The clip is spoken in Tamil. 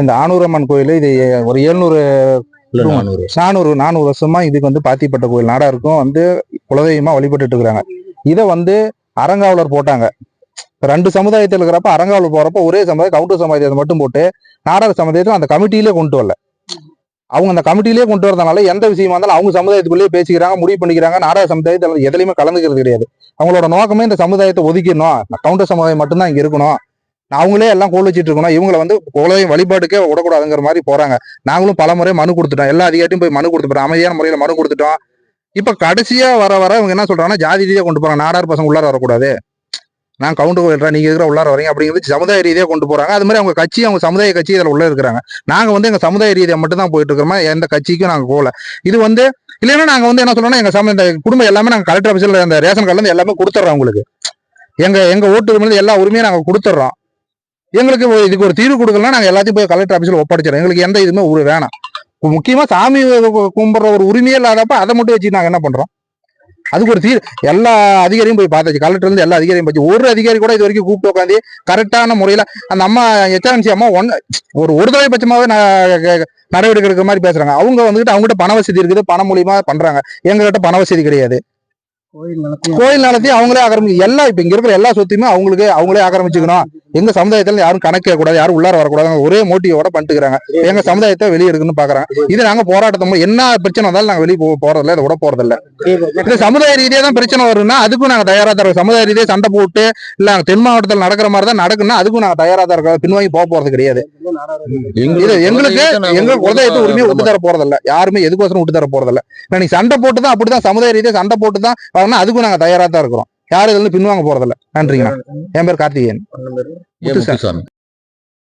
இந்த ஆனூரம்மன் கோயில் இது ஒரு எழுநூறு நானூறு. நானூறு வருஷமா இதுக்கு வந்து பாத்திப்பட்ட கோயில் நாடா இருக்கும். வந்து குலதெய்வமா வழிபட்டுட்டு இருக்கிறாங்க. இதை வந்து அறங்காவலர் போட்டாங்க. ரெண்டு சமுதாயத்தில் இருக்கிறப்ப அறங்காவலர் போறப்ப ஒரே சமுதாயம் கவுண்டர் சமுதாயத்தை மட்டும் போட்டு நாடார் சமுதாயத்தை அந்த கமிட்டியிலே கொண்டு வரல. அவங்க அந்த கமிட்டியிலே கொண்டு வரதுனால எந்த விஷயமா இருந்தாலும் அவங்க சமுதாயத்துக்குள்ளேயே பேசிக்கிறாங்க முடிவு பண்ணிக்கிறாங்க. நாடார் சமுதாயத்தில் எதுலையுமே கலந்துக்கிறது கிடையாது. அவங்களோட நோக்கமே இந்த சமுதாயத்தை ஒதுக்கிடணும். கவுண்டர் சமுதாயம் மட்டும்தான் இங்க இருக்கணும். அவங்களே எல்லாம் கோல் வச்சுட்டு இருக்கணும் இவங்களை வந்து குலதெய்வம் வழிபாட்டுக்கே விடக்கூடாதுங்கிற மாதிரி போறாங்க. நாங்களும் பல முறை மனு கொடுத்துட்டோம். எல்லா அதிகாரியும் போய் மனு கொடுத்துட்டோம் அமைதியான முறையில் மனு கொடுத்துட்டோம். இப்ப கடைசியா வர வர இவங்க என்ன சொல்றாங்கன்னா ஜாதி ரீதியா கொண்டு போறாங்க. நாடார் பசங்க உள்ளார வரக்கூடாது. நான் கவுண்டர் கோயில்றேன் நீங்க இருக்கிற உள்ளார வரீங்க? அப்படிங்கிறது சமுதாய ரீதியாக கொண்டு போறாங்க. அது மாதிரி அவங்க கட்சி அவங்க சமுதாய கட்சி இதில் உள்ள இருக்கிறாங்க. நாங்க வந்து எங்க சமுதாய ரீதியாக மட்டும் தான் போயிட்டு இருக்கிறோமா? எந்த கட்சிக்கும் நாங்க போகல. இது வந்து இல்லைன்னா நாங்க வந்து என்ன சொல்றோம்னா எங்க சம இந்த குடும்பம் எல்லாமே நாங்க கலெக்டர் ஆஃபீஸில் அந்த ரேஷன் கார்டுல இருந்து எல்லாமே கொடுத்துட்றோம் உங்களுக்கு எங்க எங்க ஓட்டு உரிமையில எல்லா உரிமையும் நாங்க கொடுத்துட்றோம். எங்களுக்கு இதுக்கு ஒரு தீர்வு கொடுக்கலாம் நாங்க எல்லாத்தையும் போய் கலெக்டர் ஆஃபீஸ்ல ஒப்படைச்சிடறோம். எங்களுக்கு எந்த இதுவுமே ஒரு வேணாம். கு- முக்கியமா சாமி கும்பிடுற ஒரு உரிமையே இல்லாதப்ப அதை மட்டும் வச்சு நாங்க என்ன பண்றோம்? அதுக்கு ஒரு தீர் எல்லா அதிகாரியும் போய் பார்த்தாச்சு. கலெக்டர் இருந்து எல்லா அதிகாரியும் பார்த்து ஒரு அதிகாரி கூட இது வரைக்கும் கூப்பிட்டு உட்காந்து கரெக்டான முறையில அந்த அம்மா எச்ஆர்என்சி அம்மா ஒன் ஒரு ஒரு தடவை க- நடவடிக்கை எடுக்கிற மாதிரி பேசுறாங்க. அவங்க வந்துட்டு அவங்ககிட்ட பண வசதி இருக்குது. பண மூலியமா பண்றாங்க. எங்ககிட்ட பண வசதி கிடையாது. கோயில் நிலத்தையும் அவங்களே ஆக்கிரமி எல்லா இப்ப இங்க இருக்கிற எல்லா சொத்தையுமே அவங்களுக்கு அவங்களே ஆக்கிரமிச்சுக்கணும். எங்க சமுதாயத்துல யாரும் கணக்கு கூடாது யாரும் உள்ளார வரக்கூடாது ஒரே மோட்டிவோட பண்ணிட்டுக்கிறாங்க. எங்க சமுதாயத்தை வெளியே எடுக்கணும்னு பாக்குறாங்க. இது நாங்க போராட்டத்தை என்ன பிரச்சனை வந்தாலும் நாங்க வெளியே போ போறதில்ல இதை விட போறதில்ல. இது சமுதாய ரீதியா தான் பிரச்சனை வரும்னா அதுக்கும் நாங்க தயாரா தான் இருக்கோம். சமுதாய ரீதியா சண்டை போட்டு இல்ல தென் மாவட்டத்தில் நடக்கிற மாதிரி தான் நடக்குன்னா அதுக்கும் நாங்க தயாரா தான் இருக்கோம். பின்வாங்கி போக போறது கிடையாது. இது எங்களுக்கு எங்க குலதெய்வத்தை உரிமையை விட்டு தர போறதில்ல. யாருமே எதுக்கோசரம் விட்டு தர போறதில்ல. நான் நீ சண்டை போட்டு தான் அப்படிதான் சமுதாய ரீதியா சண்டை போட்டு தான் அதுக்கும் நாங்க தயாரா தான் இருக்கிறோம். யாரும் இதுல பின்வாங்க போறதில்ல. நன்றிங்கண்ணா. என் பேர் கார்த்திகேயன்.